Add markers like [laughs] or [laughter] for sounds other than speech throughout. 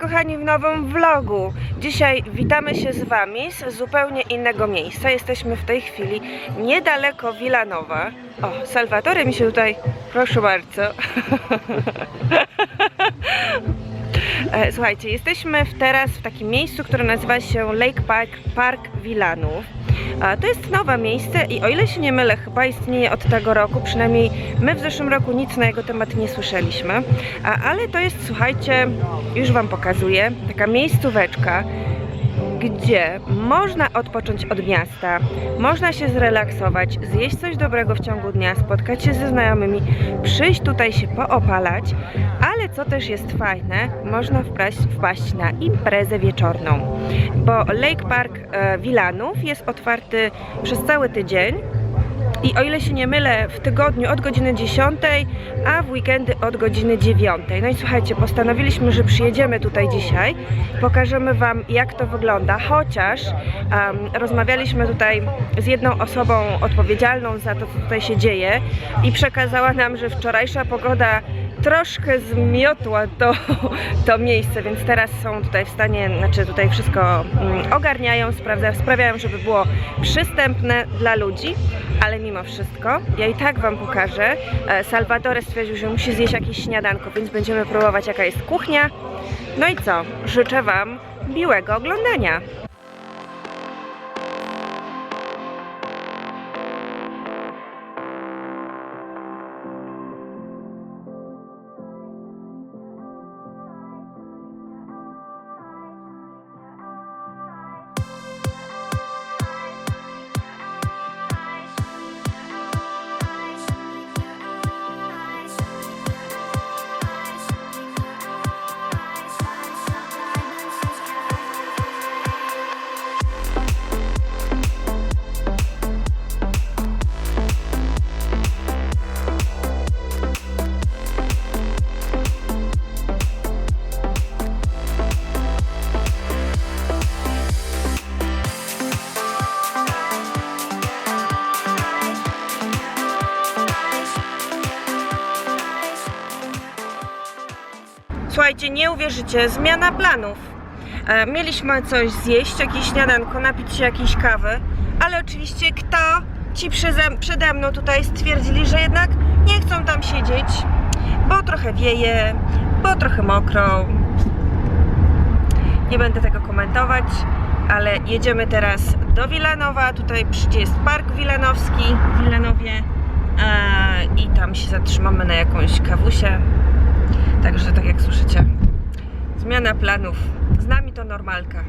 kochani w nowym vlogu. Dzisiaj witamy się z Wami z zupełnie innego miejsca. Jesteśmy w tej chwili niedaleko Wilanowa. O, Salvatore mi się tutaj, proszę bardzo. [laughs] E, Słuchajcie, jesteśmy teraz w takim miejscu, które nazywa się Lake Park, Park Villanów. To jest nowe miejsce i o ile się nie mylę, chyba istnieje od tego roku, przynajmniej my w zeszłym roku nic na jego temat nie słyszeliśmy. Ale to jest, słuchajcie, już Wam pokazuję, taka miejscóweczka, gdzie można odpocząć od miasta, można się zrelaksować, zjeść coś dobrego w ciągu dnia, spotkać się ze znajomymi, przyjść tutaj się poopalać, ale co też jest fajne, można wpaść, wpaść na imprezę wieczorną, bo Lake Park e, Villanów jest otwarty przez cały tydzień i o ile się nie mylę, w tygodniu od godziny 10, a w weekendy od godziny 9. No i słuchajcie, postanowiliśmy, że przyjedziemy tutaj dzisiaj, pokażemy Wam jak to wygląda, chociaż em, rozmawialiśmy tutaj z jedną osobą odpowiedzialną za to, co tutaj się dzieje i przekazała nam, że wczorajsza pogoda troszkę zmiotła to, to miejsce, więc teraz są tutaj w stanie, znaczy tutaj wszystko mm, ogarniają, sprawdza, sprawiają, żeby było przystępne dla ludzi, ale mimo wszystko ja i tak Wam pokażę. E, Salvatore stwierdził, że musi zjeść jakieś śniadanko, więc będziemy próbować jaka jest kuchnia. No i co? Życzę Wam miłego oglądania. Słuchajcie, nie uwierzycie, zmiana planów. E, mieliśmy coś zjeść, jakieś śniadanko, napić się jakiejś kawy, ale oczywiście kto ci przeze, przede mną tutaj stwierdzili, że jednak nie chcą tam siedzieć, bo trochę wieje, bo trochę mokro. Nie będę tego komentować, ale jedziemy teraz do Wilanowa. Tutaj jest park wilanowski w Wilanowie e, i tam się zatrzymamy na jakąś kawusie. Także tak jak słyszycie, zmiana planów. Z nami to normalka.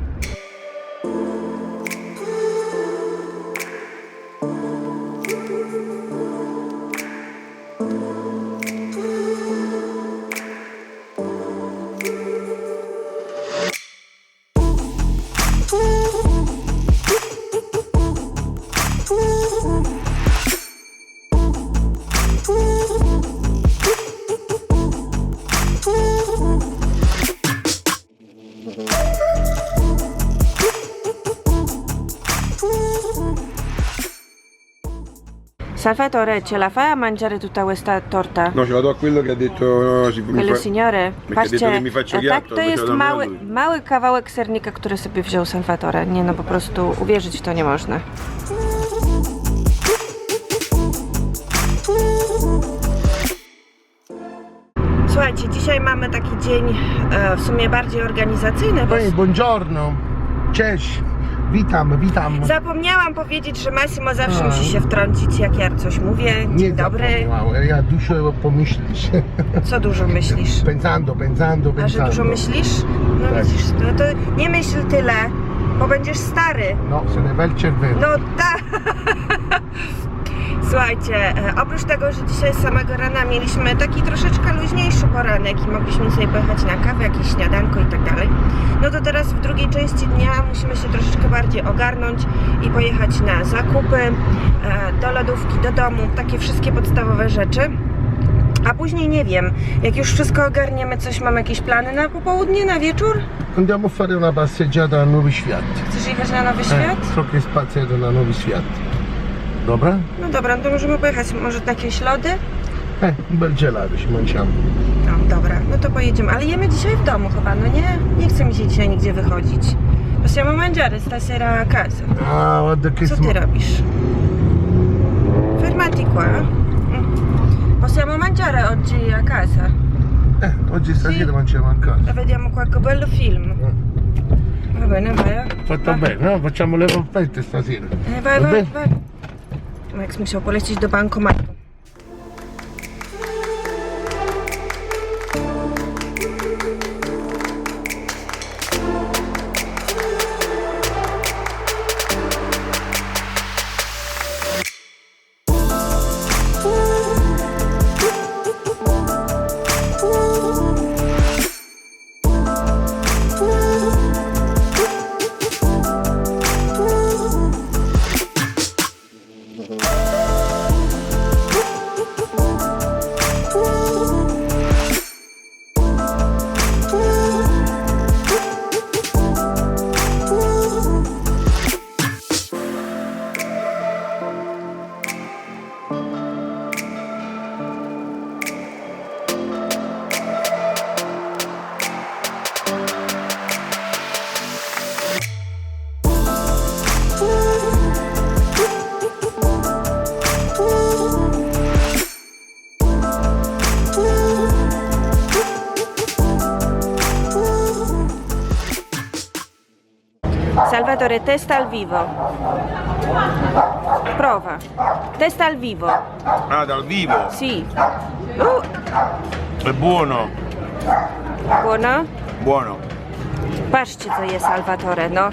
Salvatore, ce la fai a mangiare tutta questa torta? No, ce la do a quello che ha detto no, si- mi Quello fa- signore, Perché ha detto che mi faccio e tak ghiaccio, to jest mały, mały kawałek sernika, który sobie wziął Salvatore. Nie no, po prostu uwierzyć w to nie można. Słuchajcie, dzisiaj mamy taki dzień e, w sumie bardziej organizacyjny, bo Panie, buongiorno. Cześć. Witam, witam. zapomniałam powiedzieć, że Massimo zawsze A. musi się wtrącić, jak ja coś mówię. Dzień dobry. zapomniałem. Ja dużo pomyślisz. [laughs] Co dużo myślisz? Pensando, pensando, A że pensando. dużo myślisz? No Tak. widzisz, no to nie myśl tyle, bo będziesz stary. No, se ne va il cervello. No tak. [laughs] Słuchajcie, e, oprócz tego, że dzisiaj z samego rana mieliśmy taki troszeczkę luźniejszy poranek i mogliśmy sobie pojechać na kawę, jakieś śniadanko i tak dalej, no to teraz w drugiej części dnia musimy się troszeczkę bardziej ogarnąć i pojechać na zakupy, e, do lodówki, do domu, takie wszystkie podstawowe rzeczy. A później nie wiem, jak już wszystko ogarniemy, coś mam jakieś plany na popołudnie, na wieczór? Andiamo fare una passeggiata a Novi Świat. Chcesz jechać na Nowy Świat? Eh, trochę spaziato na Novi Świat. Dobra? No dobra, no to możemy pojechać może na jakieś lody? Eh, bel gelato ci mangiamo. No, Dobra, no to pojedziemy. Ale jemy dzisiaj w domu chyba, no nie? Nie chce mi się dzisiaj nigdzie wychodzić. Possiamo mangiare stasera a casa. Guarda che Co ty robisz? Fermati qua. Possiamo mangiare oggi a casa. Eh, oggi stasera mangiamo a casa. E vediamo qualche bello film. Va bene, vai. Fatto bene, no? Facciamo le polpette stasera. E vai, Va vai, bene? vai. Max musiał polecieć do bankomatu. Salvatore, testa al vivo. Prova. Testa al vivo. Ah, dal vivo. Sì. Uh, È buono. buono? Buono. Patrzcie, co jest Salvatore, no.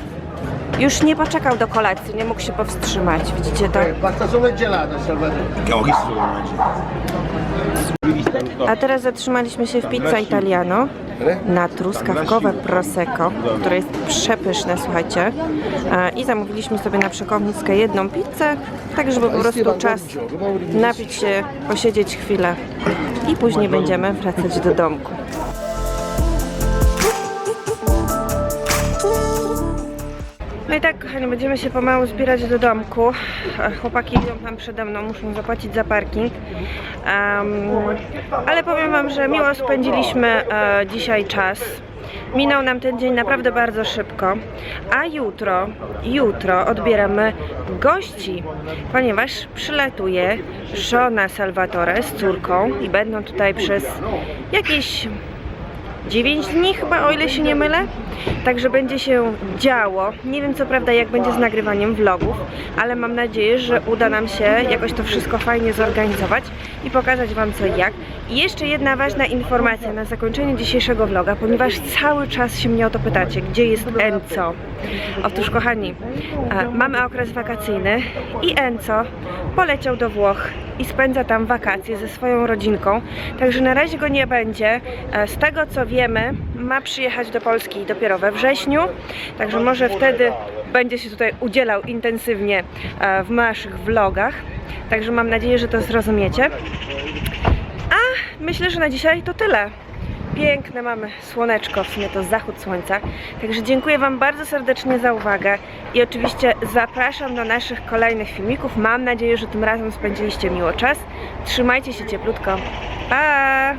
Już nie poczekał do kolacji, nie mógł się powstrzymać. Widzicie to? Pasta solo gelato, Salvatore. Ho visto come mangi. A teraz zatrzymaliśmy się w Pizza Italiano na truskawkowe prosecco, które jest przepyszne, słuchajcie. E, I zamówiliśmy sobie na przekąskę jedną pizzę, tak żeby po prostu czas napić się, posiedzieć chwilę i później będziemy wracać do domku. No i tak, kochani, będziemy się pomału zbierać do domku. Chłopaki idą tam przede mną, muszą zapłacić za parking. Em, ale powiem Wam, że miło spędziliśmy e, dzisiaj czas. Minął nam ten dzień naprawdę bardzo szybko. A jutro, jutro odbieramy gości, ponieważ przylatuje żona Salvatore z córką i będą tutaj przez jakieś 9 dni chyba, o ile się nie mylę. Także będzie się działo. Nie wiem co prawda jak będzie z nagrywaniem vlogów, ale mam nadzieję, że uda nam się jakoś to wszystko fajnie zorganizować i pokazać Wam co i jak. I jeszcze jedna ważna informacja na zakończenie dzisiejszego vloga, ponieważ cały czas się mnie o to pytacie, gdzie jest Enco? Otóż kochani, mamy okres wakacyjny i Enco poleciał do Włoch i spędza tam wakacje ze swoją rodzinką, także na razie go nie będzie. E, Z tego co wiemy, ma przyjechać do Polski dopiero we wrześniu, także może wtedy będzie się tutaj udzielał intensywnie e, w naszych vlogach. Także mam nadzieję, że to zrozumiecie. A myślę, że na dzisiaj to tyle. Piękne mamy słoneczko, w sumie to zachód słońca. Także dziękuję Wam bardzo serdecznie za uwagę i oczywiście zapraszam do naszych kolejnych filmików. Mam nadzieję, że tym razem spędziliście miło czas. Trzymajcie się cieplutko. Pa!